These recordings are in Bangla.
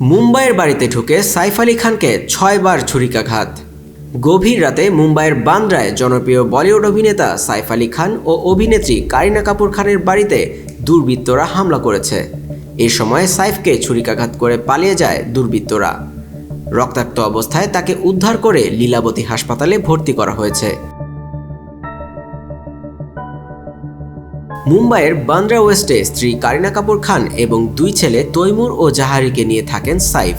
মুম্বাইয়ের বাড়িতে ঢুকে সাইফ আলী খানকে ছয়বার ছুরিকাঘাত। গভীর রাতে মুম্বাইয়ের বান্দ্রায় জনপ্রিয় বলিউড অভিনেতা সাইফ আলী খান ও অভিনেত্রী কারিনা কাপুর খানের বাড়িতে দুর্বৃত্তরা হামলা করেছে। এ সময় সাইফকে ছুরিকাঘাত করে পালিয়ে যায় দুর্বৃত্তরা। রক্তাক্ত অবস্থায় তাকে উদ্ধার করে লীলাবতী হাসপাতালে ভর্তি করা হয়েছে। মুম্বাইয়ের বান্দ্রা ওয়েস্টে স্ত্রী কারিনা কাপুর খান এবং দুই ছেলে তৈমুর ও জাহারিকে নিয়ে থাকেন সাইফ।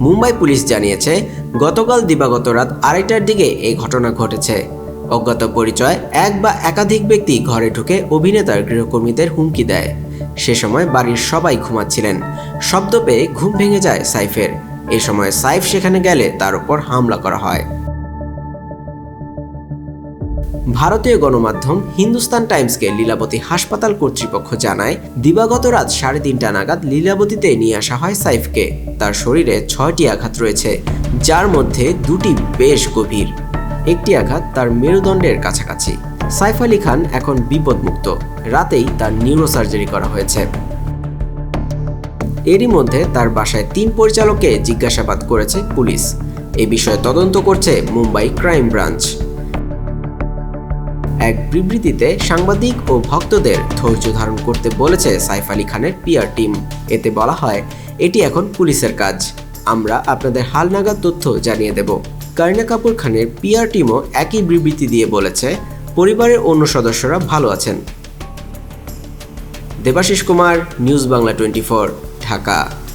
মুম্বাই পুলিশ জানিয়েছে, গতকাল দিবাগত রাত আড়াইটার দিকে এই ঘটনা ঘটেছে। অজ্ঞাত পরিচয়, এক বা একাধিক ব্যক্তি ঘরে ঢুকে অভিনেতার গৃহকর্মীদের হুমকি দেয়। সে সময় বাড়ির সবাই ঘুমাচ্ছিলেন। শব্দ পেয়ে ঘুম ভেঙে যায় সাইফের। এ সময় সাইফ সেখানে গেলে তার উপর হামলা করা হয়। ভারতীয় গণমাধ্যম হিন্দুস্তান টাইমসকে লীলাবতী হাসপাতাল কর্তৃপক্ষ জানায়, দিবাগত রাত সাড়ে তিনটা নাগাদ লীলাবতীতে নিয়ে আসা হয় সাইফকে। তার শরীরে ছয়টি আঘাত রয়েছে, যার মধ্যে দুটি বেশ গভীর। একটি আঘাত তার মেরুদণ্ডের কাছাকাছি। সাইফ আলী খান এখন বিপদমুক্ত। রাতেই তার নিউরোসার্জারি করা হয়েছে। এরই মধ্যে তার বাসায় তিন পরিচালককে জিজ্ঞাসাবাদ করেছে পুলিশ। এ বিষয়ে তদন্ত করছে মুম্বাই ক্রাইম ব্রাঞ্চ। এক বিবৃতিতে সাংবাদিক ও ভক্তদের ধৈর্য ধারণ করতে বলেছে সাইফ আলী খানের পিআর টিম। এতে বলা হয়, এটি এখন পুলিশের কাজ। আমরা আপনাদের হালনাগাদ তথ্য জানিয়ে দেব। কারিনা কাপুর খানের পিআর টিমও একই বিবৃতি দিয়ে বলেছে, পরিবারের অন্য সদস্যরা ভালো আছেন। Debashis Kumar, news Bangla twenty Dhaka.